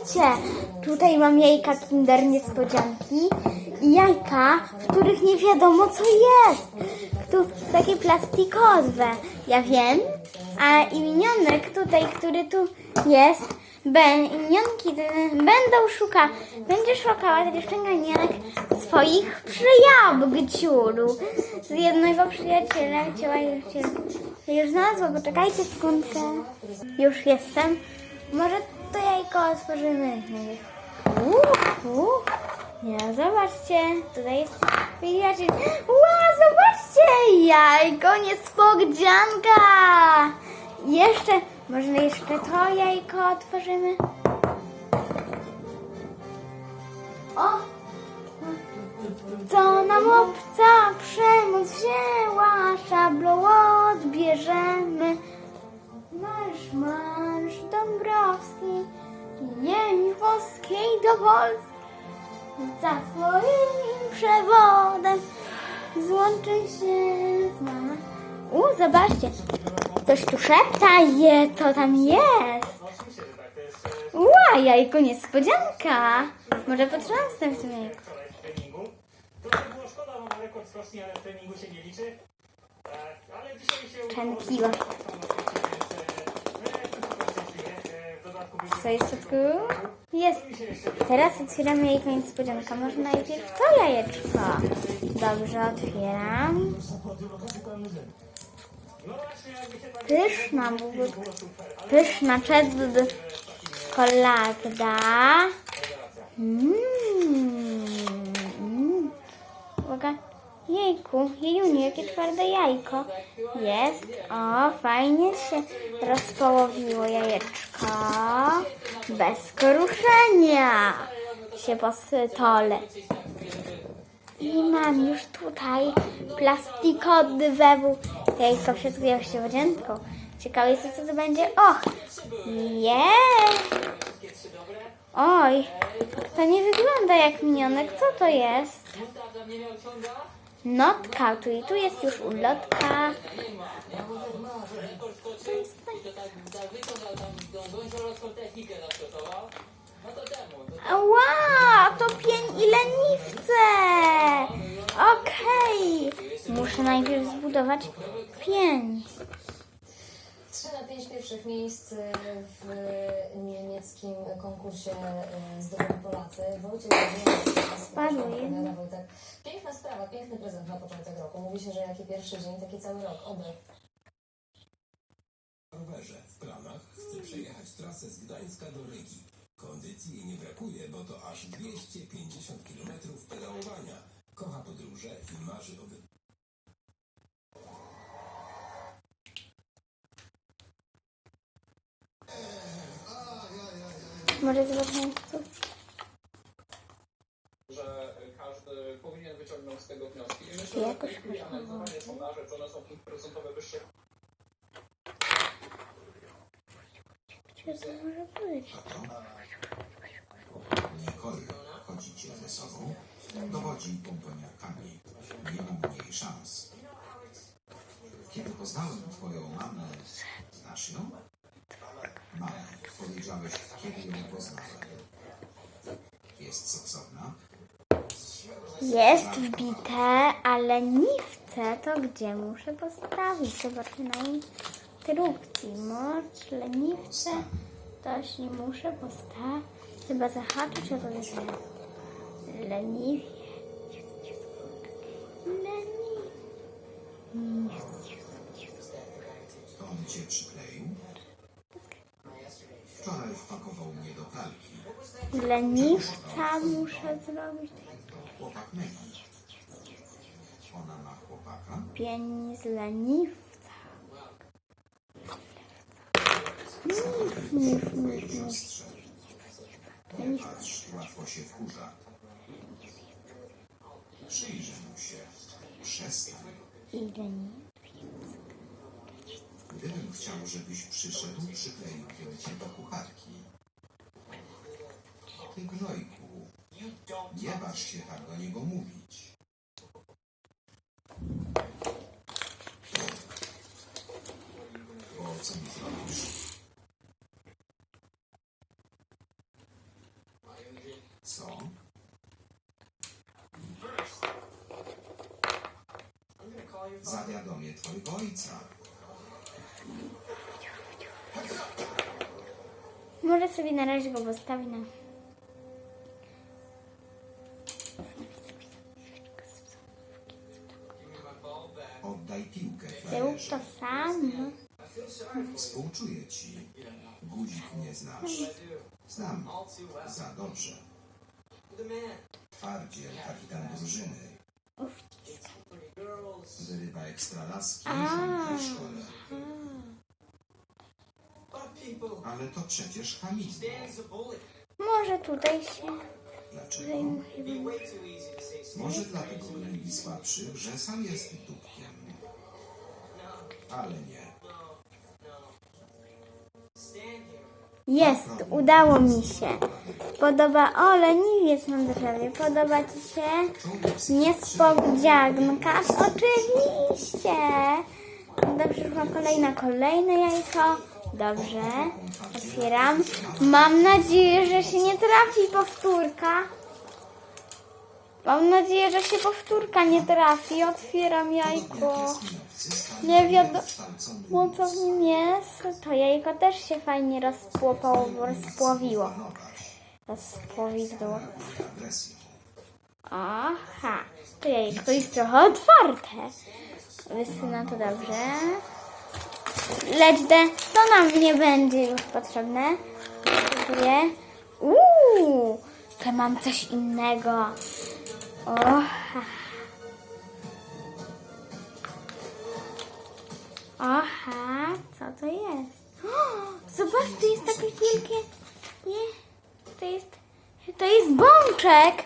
Zobaczcie, tutaj mam jajka Kinder Niespodzianki i jajka, w których nie wiadomo co jest. Tu takie plastikowe, ja wiem. A imionek tutaj, który tu jest, ben, imionki te będą szukać, będzie szukała dziewczynka imionek swoich przyjaciół. Z jednego przyjaciela chciała już, już znalazła, poczekajcie sekundkę. Już jestem. Może to jajko otworzymy. Uuu, nie, zobaczcie, tutaj jest widzicie. Wow, zobaczcie, jajko niespodzianka. Jeszcze, może jeszcze to jajko otworzymy. O, co nam obca przemoc wzięła, szablą odbierzemy. Marsz, marsz Dąbrowski, jeń włoskiej do Polski. Za twoim przewodem złączy się z nami. U, zobaczcie, coś tu szepta je, co tam jest. Ła, jajko niespodzianka. Może potrząsnę w tym jajku. Co jest? Jest. Teraz otwieramy jajko niespodzianka. Może najpierw to jajeczko. Dobrze, otwieram. Pyszna, pyszna czedd kolagda. Mmm. Jejku, jejuniu, jakie twarde jajko. Jest. O, fajnie się rozpołowiło jajeczko. Bez koruszenia się po stole. I mam już tutaj plastikowy wewu. Jajko wszystko się wodzienką. Ciekawe jest, co to będzie. Och! Je! Oj! To nie wygląda jak minionek. Co to jest? Notka. Tu i tu jest już ulotka. To jest Ła, to pień i leniwce. Okej. Muszę najpierw zbudować pień. Trzy na pięć pierwszych miejsc w niemieckim konkursie e, zdobyli Polacy. Wojciech Spadły. Opowiada Wojtek. Piękna sprawa, piękny prezent na początek roku. Mówi się, że jaki pierwszy dzień, taki cały rok. Oby. rowerze. W planach chce przejechać trasę z Gdańska do Rygi. Kondycji jej nie brakuje, bo to aż 250 km pedałowania. Kocha podróże i marzy o Może zobaczymy tu. że każdy powinien wyciągnąć z tego wnioski. I myślę, Jakoś że w tej analizowanie sondaży, czy one są procentowe wyższe, Gdzie to może być? Nicole chodzi cię ze sobą, dowodzi pomponiarkami. Nie mam mniej szans. Kiedy poznałem twoją mamę, znasz ją? Powiedziałeś, kiedy ją poznałem. Jest? Jest wbite, ale niwce to gdzie muszę postawić? Zobaczmy na instrukcji. Mocz, leniwce. Toś nie muszę postawić. Chyba zahaczyć o to jest leniwie. To on cię przykleił? Wczoraj wpakował mnie do pralki. Leniwca muszę zrobić. Chłopak myli. Ona ma chłopaka? Pień z leniwca. Niw, niw, niw, niw. Siostrze. Patrz, łatwo się wkurza. Przyjrzę mu się. Przestań. I leniw. Gdybym chciał, żebyś przyszedł, przykleiłbym cię do kucharki. Ty gnojku, nie waż się tak do niego mówić. Bo co mi zrobisz? Co? Zawiadomię twojego ojca. Może sobie na razie go postawi na... Oddaj piłkę, Był to sam. Współczuję ci. Guzik nie znasz. Znam. Za dobrze. Twardziel, kapitan drużyny. Wyrywa ekstralaski i rządzi w szkole. Ale to przecież hamizm. Może tutaj się Dlaczego? Może dlatego byli słabszy, że sam jest dupkiem. Ale nie. Jest, udało mi się. Podoba... O, leniwiec mam do prawie. Podoba ci się? Niespodzianka? Oczywiście. Dobrze, już mam kolejne, kolejne jajko. Dobrze. Otwieram. Mam nadzieję, że się nie trafi powtórka. Mam nadzieję, że się powtórka nie trafi. Otwieram jajko. Nie wiadomo co w nim jest. To jajko też się fajnie rozpłopało, rozpłowiło. Rozpłowidło. Agresją. Aha, to jajko jest trochę otwarte. Wysyna to dobrze. Leczdę, to nam nie będzie już potrzebne. Dziękuję. Uuu, to mam coś innego. Oha. Aha, co to jest? Zobacz, to jest takie wielkie. Nie, to jest. To jest bączek.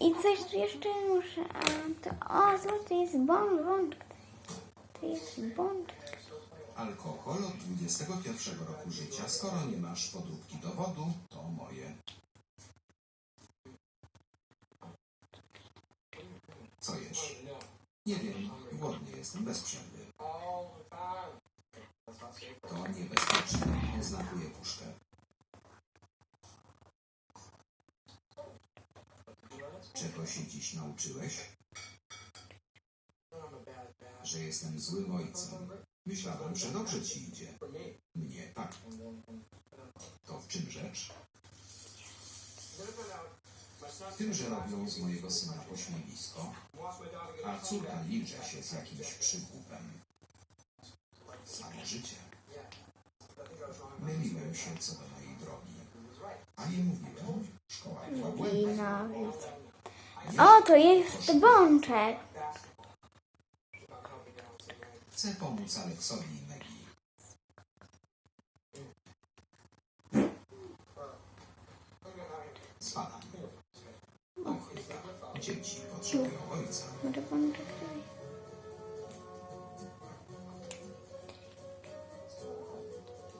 I coś tu jeszcze muszę. A, to, o, zobacz, to jest bączek. To jest bączek. Alkohol od 21 roku życia. Skoro nie masz podróbki dowodu, to moje. Co jesz? Nie wiem, głodny jestem bez przerwy. To niebezpieczne. Oznakuję puszkę. Czego się dziś nauczyłeś? Że jestem złym ojcem. Myślałem, że dobrze ci idzie. Mnie tak. To w czym rzecz? W tym, że robią z mojego syna pośmiewisko, a córka liże się z jakimś przygłupem. Samo życie. Myliłem się co do mojej drogi. A nie mówiłem, szkoła była błędna. Nienawidzę. O, to jest bączek. Chcę pomóc Aleksowi i Megi. Spadam. Ochryba. Dzieci potrzebują ojca. Może tutaj.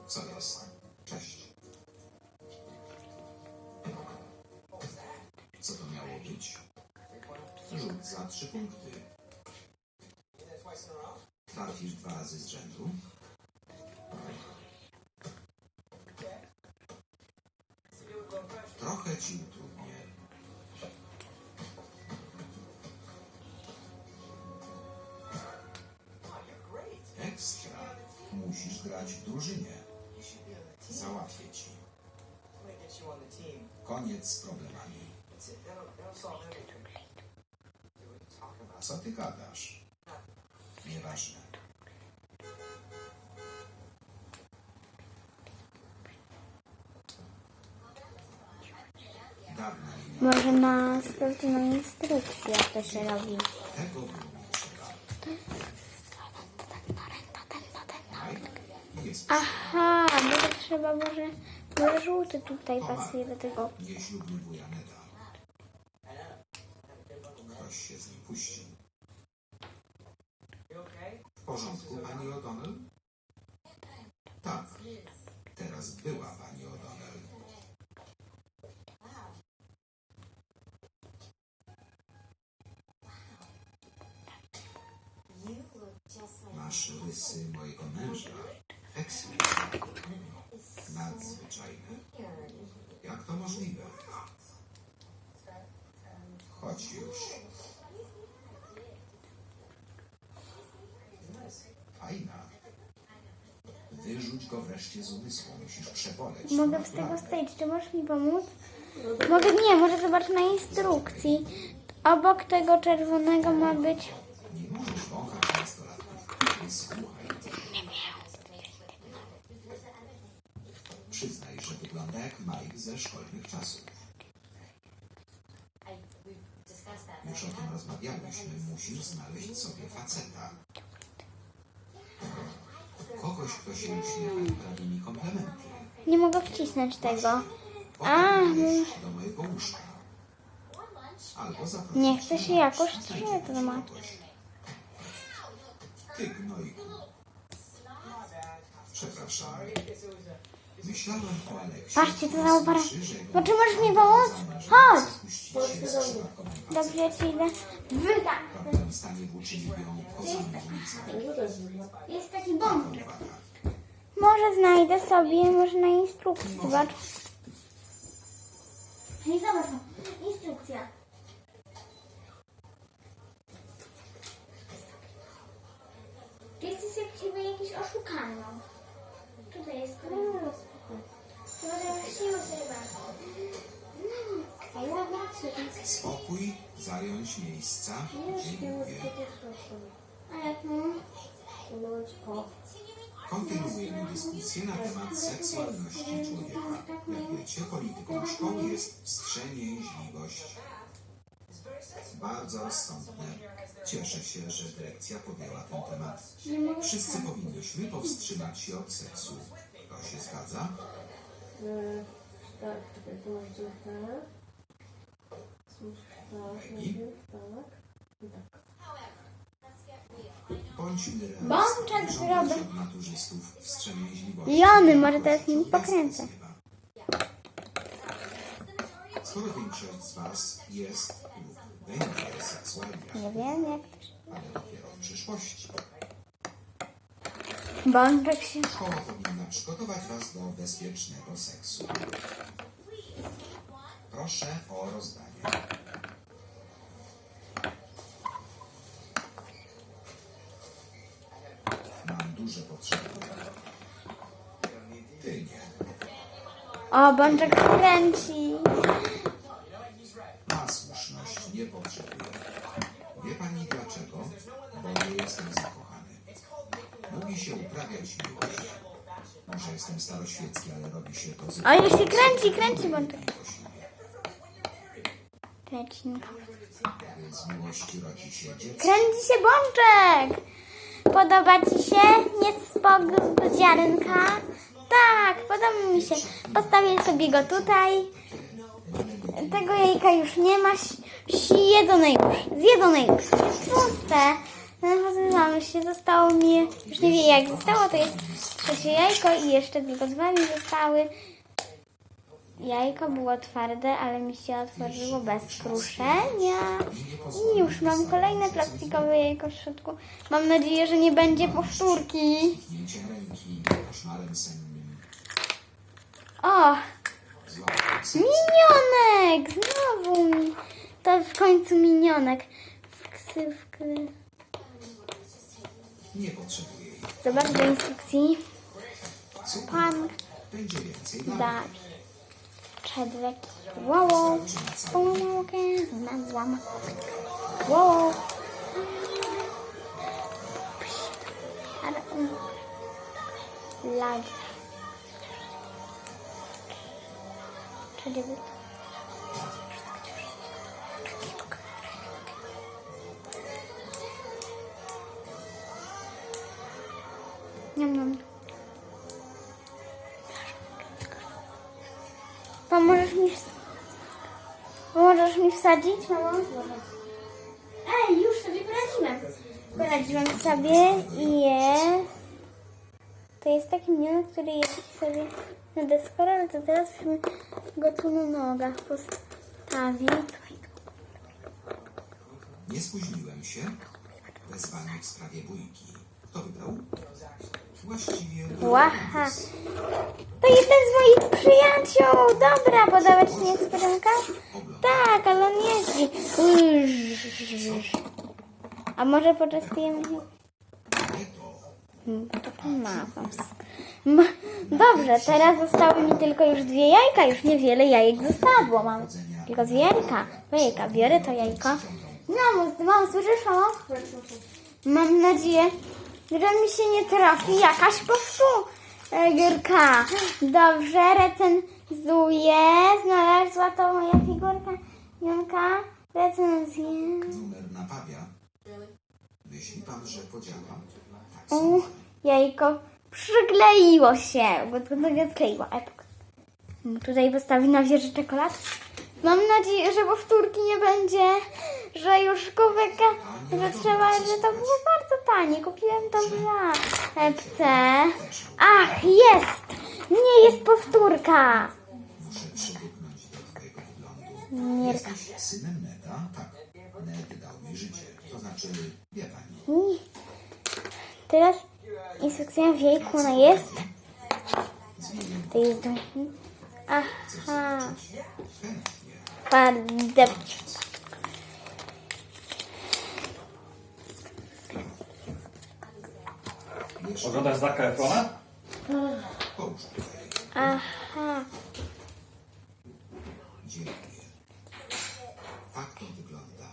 Co jest? Cześć. Co to miało być? Rzut za trzy punkty. Trafisz dwa razy z rzędu. Trochę ci utrudnię. Ekstra. Musisz grać w drużynie. Załatwię ci. Koniec z problemami. Co ty gadasz? Nieważne. Dawno mi nie Może ma sprawdzoną instrukcję, jak to się robi. Aha, bo to trzeba może... Może żółty tutaj pasuje do tego. nieślubny wuja Neda. Ktoś się z nim puścił. W porządku, pani O'Donnell? Tak. Teraz była pani O'Donnell. Masz rysy mojego męża. Ekscellent. Nadzwyczajne. Jak to możliwe? Chodź już. Fajna. Wyrzuć go wreszcie z umysłu. Musisz przeboleć. Mogę z tego stage, czy możesz mi pomóc? Mogę, nie, może zobacz na instrukcji. Obok tego czerwonego ma być... Nie możesz wąchać nastolatków. Nie słuchaj. Przyznaj, że wygląda jak Mike ze szkolnych czasów. Już o tym rozmawialiśmy. Musisz znaleźć sobie faceta. Kogoś, kto się prawi mi komplementy. Nie mogę wcisnąć tego. Potem do mojego łóżka. Albo Nie chcę się jakoś trzymać. Ty gnojku. Przepraszam. Myślałem o Aleksie. Patrzcie, co za jego No czy możesz mi pomóc? Chodź! Dobrze, ci idę. Wydam. W tamtym stanie włóczyli ją poza ulicą. Jest taki bomb. Może znajdę sobie, może na instrukcji, zobacz. Nie zobacz, instrukcja. Ty jesteś jak ciebie jakiś oszukany. Tutaj jest kolor. Siłę sobie Spokój, zająć miejsca? Kontynuujemy dyskusję na temat seksualności człowieka. Jak wiecie, polityką szkoły jest wstrzemięźliwość. Bardzo rozsądne. Cieszę się, że dyrekcja podjęła ten temat. Wszyscy powinniśmy powstrzymać się od seksu. To się zgadza? E, tak, czekaj, to masz tak. Cóż, tak, najpierw tak. I tak. Bądźmy Bączek zrobię. Jony, może teraz nim pokręcę. Skoro większość z Was jest lub będzie seksualnie Nie wiem jak. ale dopiero w przyszłości. Bączek się. Szkoła powinna przygotować Was do bezpiecznego seksu. Proszę o rozdanie. Mam duże potrzeby. Ty nie. O, Bączek kręci. Ma słuszność, nie potrzebuję. Wie Pani dlaczego? Bo nie jestem zakochany. Lubi się uprawiać Może jestem staroświecki, ale robi się to O, zupełnie już się kręci, kręci ślubie. Kręcinka. Gdy z miłości rodzi się dziecko, Kręci się Bączek. Podoba Ci się niespodzianka? Tak, podoba mi się. Postawię sobie go tutaj. Tego jajka już nie ma. Zjedzone już. Zjedzone już. Jest puste. Rozwiązamy się. Zostało mi, już nie wie jak zostało, to jest trzecie jajko i jeszcze tylko dwa mi zostały. Jajko było twarde, ale mi się otworzyło bez kruszenia. I już mam kolejne plastikowe jajko w środku. Mam nadzieję, że nie będzie powtórki. O, minionek! Znowu mi. To w końcu minionek. W ksywkę. Nie potrzebuję. Zobacz do instrukcji. Super. Pan Będzie więcej dla mnie. Dawid. Przedlek. Wow. Wystarczy na cały Pomogę. Znalazłam. Wow. Ale... um, Lag. Czyli... Pomożesz mi, pomożesz mi wsadzić, mamo? Ej, już sobie poradziłem. Poradziłam sobie i jest... To jest taki minion, który jest sobie na deskorze, ale to teraz musimy go tu na nogach postawić. Nie spóźniłem się. Wezwanie w sprawie bójki. Kto? Właściwie... Łaha. To jeden z moich przyjaciół. Dobra, podawać niespodziankę? Oglądam Tak, ale on jeździ. A może? Nie to. Pomagam. Ma- Dobrze, teraz zostały mi tylko już dwie jajka. Już niewiele jajek zostało. Mam tylko dwie jajka. Jajka. Biorę to jajko. Mamo, mamo, słyszysz, mamo? Mam nadzieję, że mi się nie trafi jakaś powtórka. Dobrze, recenzuję. Znalazła to moja figurka. Jonka, recenzję. Numer napawia. Myśli pan, że podziała? Tak U, sądzę. jajko przykleiło się, bo to nie odkleiło. Mm, Tutaj postawi na wieży czekolad. Mam nadzieję, że powtórki nie będzie, że już kubeka, że trzeba, że to było bardzo tanie. Kupiłem to w lepce. Ach, jest! Nie jest powtórka! Muszę przywyknąć do twojego wyglądu. Nie, Jesteś synem Neda? Ned dał mi życie. To wie pani. nie. Teraz instrukcja w jajku, ona jest. To jest. Aha, chętnie. padę. Jeszcze Oglądasz Zaka Efrona? połóż tutaj. Aha. Dziękuję. Tak to wygląda.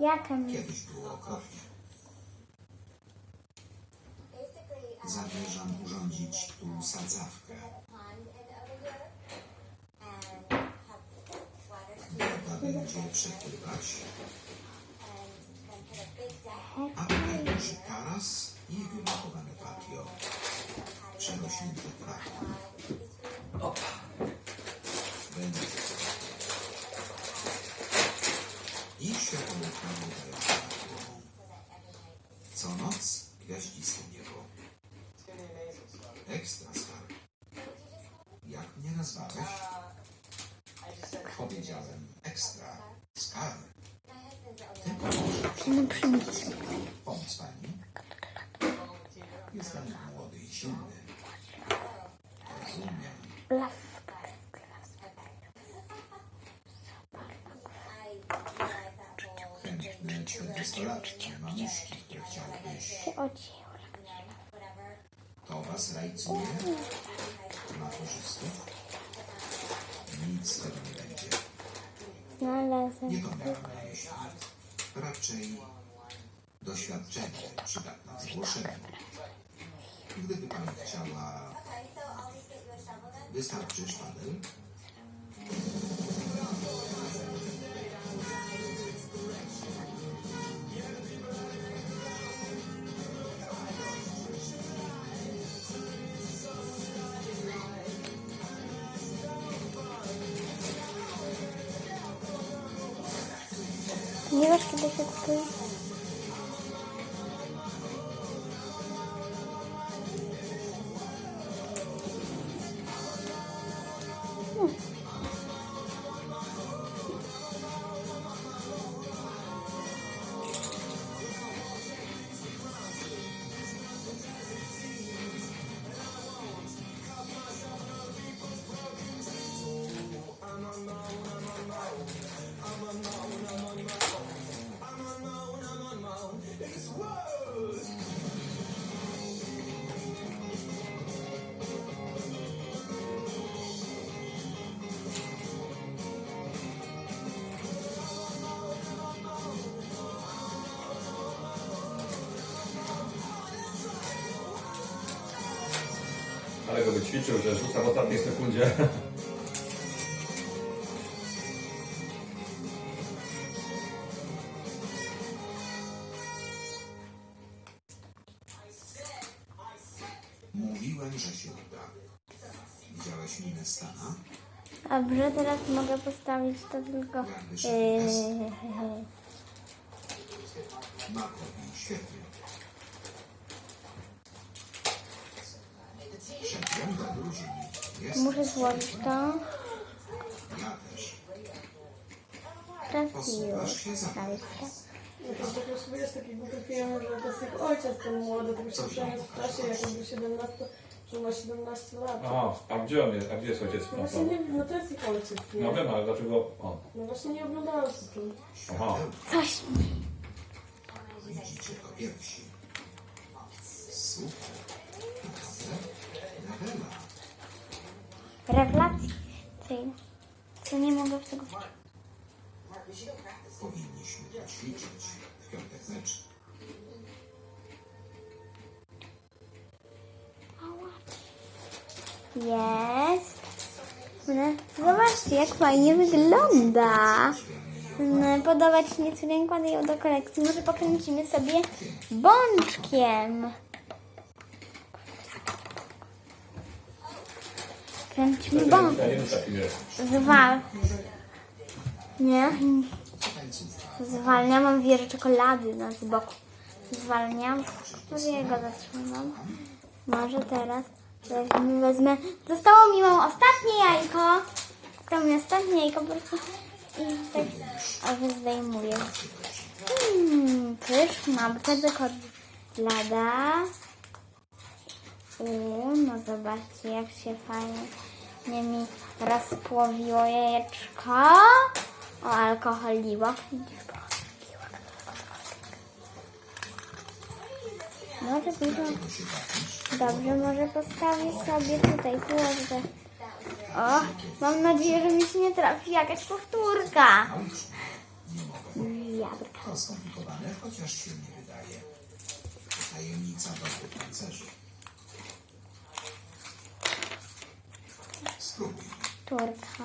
Jaka mi? Kiedyś było okropnie. Zamierzam urządzić tu sadzawkę. Woda będzie przepływać. A tutaj duży taras i wymachowane patio. Przerośnięte trawą. Będzie. I dająca nad głową. Co noc gwiaździste niebo. Ekstra skarb. Jak mnie nazwałeś? Powiedziałem ekstra skarb. Tylko No przyjdź. pomóc pani. Jestem silny. Rozumiem. Laska. Chętne 40-latkie mamuszki, które odzięła. To was rajcuje? Maturzystów? Nic z tego nie będzie. Znalazłem. Nie to miałem na myśli. Raczej doświadczenie przydatne w zgłoszeniu. Gdyby pani chciała... Wystarczy szpadel? Nie wiesz, kiedy się kupuje? Ale go wyćwiczył, że rzuca w ostatniej sekundzie. Mówiłem, że się uda. Widziałeś minę Stana? Dobrze, teraz mogę postawić to tylko... Yy, świetnie. Szefem do drużyny jest... muszę złożyć to. Ja też. Teraz Posuwasz już. się za Stawić to. No to tak już wiesz, taki głupi film, że to jest jak ojciec ten młody, tylko się przeniósł w czasie, jak jakby 17 że ma 17 lat. A, a gdzie on jest? A gdzie jest ojciec? No No, właśnie nie wiem, no to jest ich ojciec, nie? no wiem, ale dlaczego on? No właśnie nie oglądałam się tym. Aha. Coś. Widzicie to pierwsi. Super. Rewelacyjne. Co nie mogę w tego... Powinniśmy poćwiczyć w piątek. Jest. No, Zobaczcie, jak fajnie wygląda. Podoba Ci się nieco rękład ją do kolekcji. Może pokręcimy sobie bączkiem. Ja wiem, taki jest. Zwal. Nie? Zwalniam, mam wieżę czekolady na z boku. Zwalniam. Może jego zatrzymam. Może teraz weźmę, wezmę. Zostało mi mam ostatnie jajko. Zostało mi ostatnie jajko po prostu. I tak a zdejmuję. Hmm, pyszna, czekolada. Uuu, no zobaczcie jak się fajnie mi rozpłowiło jajeczko. O, alkoholiło. Może później... Dobrze, może postawię sobie tutaj, położę. O, mam nadzieję, że mi się nie trafi jakaś powtórka. Jabłka. Skomplikowane, chociaż się nie wydaje. Tajemnica dobrych pancerzy. Turka.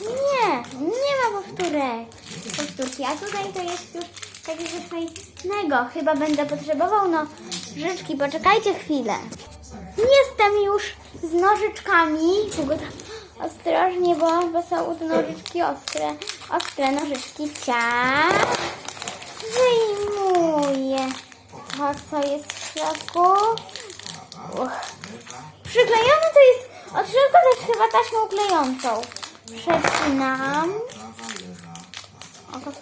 Nie, nie ma powtórek. Powtórki, a tutaj to jest już takiego fajnego. Chyba będę potrzebował nożyczki. Poczekajcie chwilę. Jestem już z nożyczkami. Tylko ostrożnie, bo, bo są tu nożyczki ostre. Ostre nożyczki. Ciach. Wyjmuję to, co jest w środku. Uch. Przyklejony to jest od środka to jest chyba taśmą klejącą. Przecinam. Oto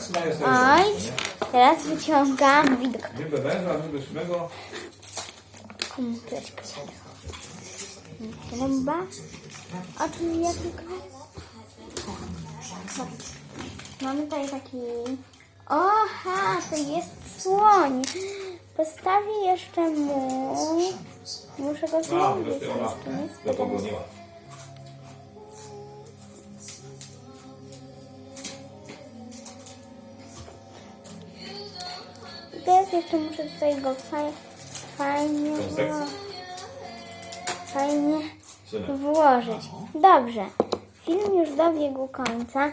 sobie jest. Oj, teraz wyciągam widok. Niby węża, niby szmego. Kompletkę. Chyba. A tu ja tylko... Mamy tutaj taki... Oha, to jest słoń. Postawię jeszcze mu... Muszę go ona jeszcze nie teraz jeszcze muszę tutaj go faj, fajnie, fajnie włożyć. Dobrze. Film już dobiegł końca.